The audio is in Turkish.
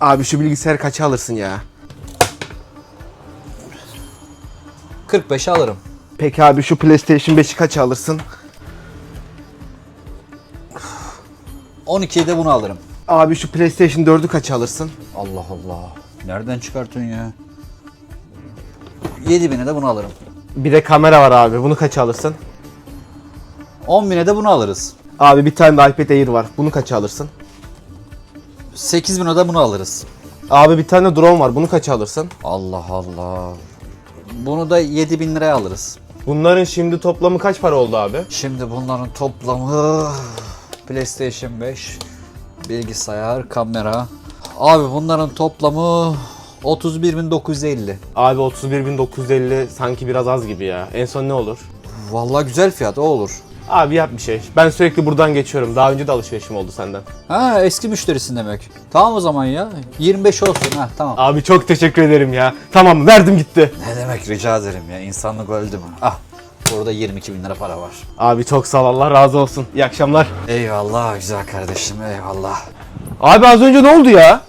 Abi şu bilgisayarı kaça alırsın ya? 45'e alırım. Peki abi şu PlayStation 5'i kaça alırsın? 12'ye de bunu alırım. Abi şu PlayStation 4'ü kaça alırsın? Allah Allah. Nereden çıkartıyorsun ya? 7000'e de bunu alırım. Bir de kamera var abi. Bunu kaça alırsın? 10.000'e de bunu alırız. Abi bir tane de iPad Air var. Bunu kaça alırsın? 8000'e de bunu alırız. Abi bir tane drone var. Bunu kaça alırsın? Allah Allah. Bunu da 7000 liraya alırız. Bunların şimdi toplamı kaç para oldu abi? Şimdi bunların toplamı PlayStation 5, bilgisayar, kamera. Abi bunların toplamı 31.950. Abi 31.950 sanki biraz az gibi ya. En son ne olur? Vallahi güzel fiyat o olur. Abi yap bir şey. Ben sürekli buradan geçiyorum. Daha önce de alışverişim oldu senden. Ha eski müşterisin demek. Tamam o zaman ya. 25 olsun ha tamam. Abi çok teşekkür ederim ya. Tamam verdim gitti. Ne demek rica ederim ya. İnsanlık öldü mü? Ah burada 22 bin lira para var. Abi çok sağ ol. Allah razı olsun. İyi akşamlar. Eyvallah güzel kardeşim eyvallah. Abi az önce ne oldu ya?